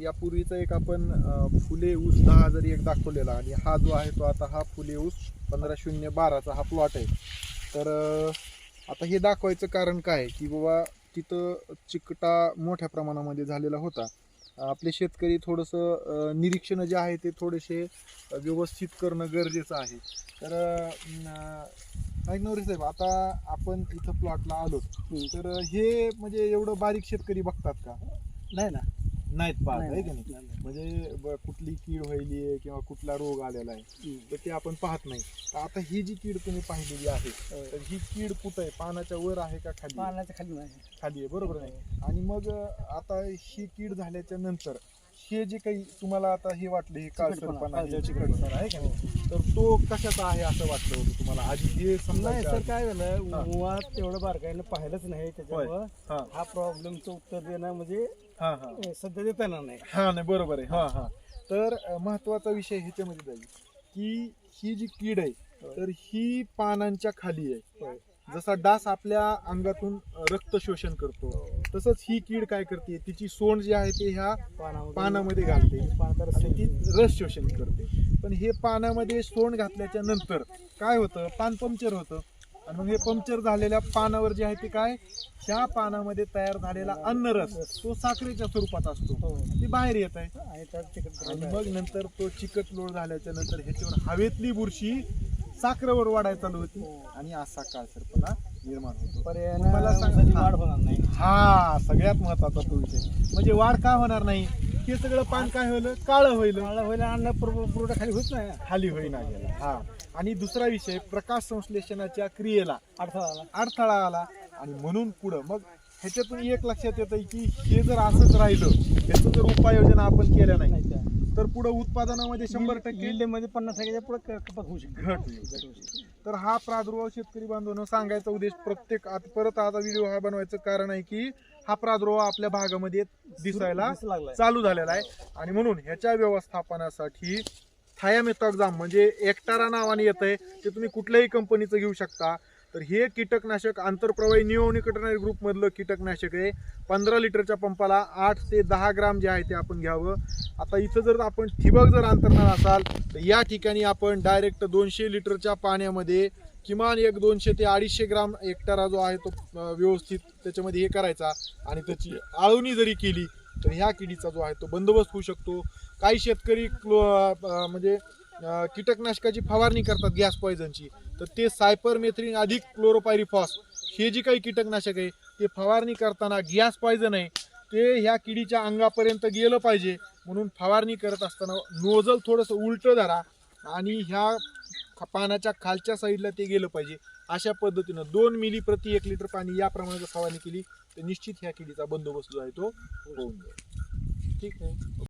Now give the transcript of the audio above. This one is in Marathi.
यापूर्वीचा एक आपण फुले ऊस दहा जरी एक दाखवलेला आणि हा जो आहे तो आता हा फुले ऊस पंधरा शून्य बाराचा हा प्लॉट आहे. तर आता हे दाखवायचं कारण काय? की बाबा तिथं चिकटा मोठ्या प्रमाणामध्ये झालेला होता. आपले शेतकरी थोडंसं निरीक्षणं जे आहे ते थोडेसे व्यवस्थित करणं गरजेचं आहे. तर नवरे साहेब आता आपण इथं प्लॉटला आलो तर हे म्हणजे एवढं बारीक शेतकरी बघतात का? नाही ना. नाहीत पाहत नाही, आहे की नाही. म्हणजे ब- कुठली कीड व्हायली आहे किंवा कुठला रोग आलेला आहे. तर ते आपण पाहत नाही. तर आता ही जी कीड तुम्ही पाहिलेली आहे तर ही कीड कुठं आहे? पानाच्या वर आहे का खाली? आहे? पाण्याच्या खाली नाही. खाली आहे बरोबर नाही आणि मग अं, आता ही कीड झाल्याच्यानंतर हे जे काही तुम्हाला आता हे वाटलं हे काळसरपणा आहे चिकटपणा आहे का नाही? तर तो कशाचा आहे असं वाटलं होतं तुम्हाला? आधी हे नाही समजायचं सर. काय हा. झालं मुळात तेवढं बारकाईनं पाहिलंच नाही त्याच्यामुळं हा. हा प्रॉब्लेमचं उत्तर देणं म्हणजे हा हा. अं, सध्या देता येणार नाही. हा नाही बरोबर आहे. हा हा. तर अ, महत्त्वाचा विषय ह्याच्यामध्ये जाईल की ही जी कीड आहे तर ही पानांच्या खाली आहे. जसा डास आपल्या अंगातून अ, रक्त शोषण करतो तसंच ही कीड काय करते तिची सोंड जी आहे ते ह्या पानामध्ये घालते. आणि ती रस शोषण करते. पण हे पानामध्ये सोंड घातल्याच्या नंतर काय होतं? पान पंक्चर होतं. आणि मग हे पंक्चर झालेल्या पानावर जे आहे ते काय? ह्या पानामध्ये तयार झालेला अन्नरस तो साखरेच्या स्वरूपात असतो. हो. ते बाहेर येत आहे. आणि मग नंतर तो चिकट लोळ झाल्याच्यानंतर ह्याच्यावर हवेतली बुरशी साखरेवर वाढायला चालू होती. आणि असा काळसरपणा निर्माण होतो. मला सांगा- हा. वाढ होणार नाही. हा सगळ्यात महत्त्वाचा तो विषय. म्हणजे वाढ का होणार नाही? हे सगळं पान काय होईल? काळं होईल. होईल अन्न पुरव- पुरवठा खाली होत नाही. खाली होईना गेला. हा. आणि दुसरा विषय प्रकाश संश्लेषणाच्या क्रियेला. अडथळा आला अडथळा आला. आणि म्हणून पुढं मग ह्याच्यातून एक लक्षात येतं की हे जर असंच राहिलं ह्याचं जर उपाययोजना आपण केल्या नाही. तर पुढं उत्पादनामध्ये शंभर टक्के मध्ये पन्नास टक्क्याच्या पुढे कपात होऊ शकते घट होईल. तर हा प्रादुर्भाव शेतकरी बांधवांनो सांगायचा उद्देश प्रत्येक आता परत आता व्हिडिओ हा बनवायचं कारण आहे की हा प्रादुर्भाव आपल्या भागामध्ये दिसायला दिसू लागलाय. चालू झालेला आहे आणि म्हणून ह्याच्या व्यवस्थापनासाठी थायामेथॉक्झाम म्हणजे एकटारा नावाने येत आहे ते तुम्ही कुठल्याही कंपनीचं घेऊ शकता तर हे कीटकनाशक आंतरप्रवाही निओनिकटनरी ग्रुपमधलं कीटकनाशक आहे. पंधरा लिटरच्या पंपाला आठ ते दहा ग्राम जे आहे ते आपण घ्यावं. आता इथं जर आपण ठिबक जर अंतरणार असाल तर या ठिकाणी आपण डायरेक्ट दोनशे लिटरच्या पाण्यामध्ये किमान एक दोनशे ते अडीचशे ग्राम एकटारा जो आहे तो व्यवस्थित त्याच्यामध्ये हे करायचा आणि त्याची आळवणी जरी केली तर ह्या किडीचा जो आहे तो बंदोबस्त होऊ शकतो. काही शेतकरी क्लो म्हणजे कीटकनाशकाची फवारणी करतात गॅस पॉयझनची. तर ते सायपरमेथ्रिन अधिक क्लोरोपायरिफॉस. हे जे काही कीटकनाशक आहे ते फवारणी करताना गॅस पॉयझन आहे ते ह्या किडीच्या अंगापर्यंत गेलं पाहिजे. म्हणून फवारणी करत असताना नोजल थोडंसं उलटं धरा आणि ह्या पानाच्या खालच्या साईडला ते गेलं पाहिजे. अशा पद्धतीनं दोन मिली प्रति एक लिटर पाणी या प्रमाणात फवारणी केली तर निश्चित ह्या किडीचा बंदोबस्त जो आहे तो होऊन जाईल. ठीक आहे.